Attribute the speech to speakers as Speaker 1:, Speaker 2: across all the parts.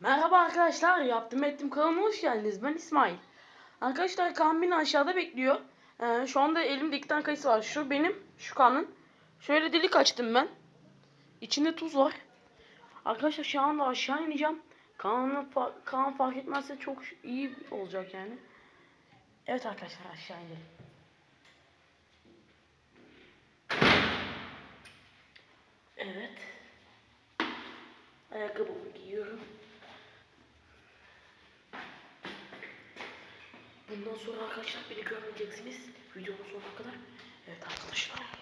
Speaker 1: Merhaba arkadaşlar, yaptım ettim kanalıma hoş geldiniz. Ben İsmail. Arkadaşlar Kaan beni aşağıda bekliyor. Ee, şu anda elimde iki tane kayısı var. Şu benim, şu Kaan'ın. Şöyle delik açtım ben. İçinde tuz var. Arkadaşlar şu anda aşağı ineceğim. Kaan'ı fa- Kaan fark etmezse çok iyi olacak yani. Evet arkadaşlar aşağı inelim. Evet. Ayakkabımı giyiyorum. Bundan sonra arkadaşlar beni görmeyeceksiniz. Videonun sonuna kadar. Evet arkadaşlar.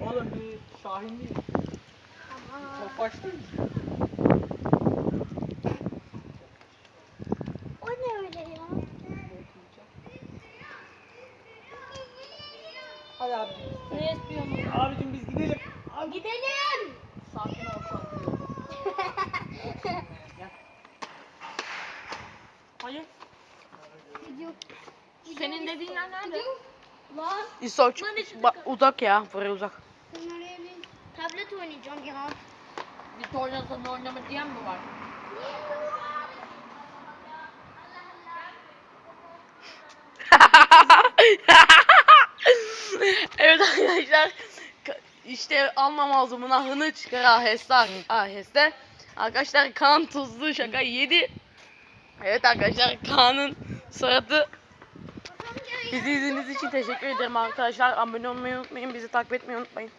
Speaker 2: Oğlum bir Şahin değil. Topaç değil mi?
Speaker 3: O ne öyle ya?
Speaker 2: Hadi abi.
Speaker 3: Ne istiyorsun?
Speaker 2: Abicim biz gidelim. Abi.
Speaker 3: Gidelim.
Speaker 2: Sakin ol şu an.
Speaker 1: Hayır.
Speaker 3: Senin dediğin yer nerede? Lan
Speaker 1: İstoç. uzak ya. Buraya uzak.
Speaker 3: ben oraya bir tablet oynayacağım ya.
Speaker 4: Bir torna sana oynama diyen mi var?
Speaker 1: evet arkadaşlar. ka- işte almam ağzımın ahını çıkar aheste aheste. Arkadaşlar Kaan tuzlu şaka yedi. Evet arkadaşlar Kaan'ın suratı. Bizi izlediğiniz için teşekkür ederim arkadaşlar. Abone olmayı unutmayın. Bizi takip etmeyi unutmayın.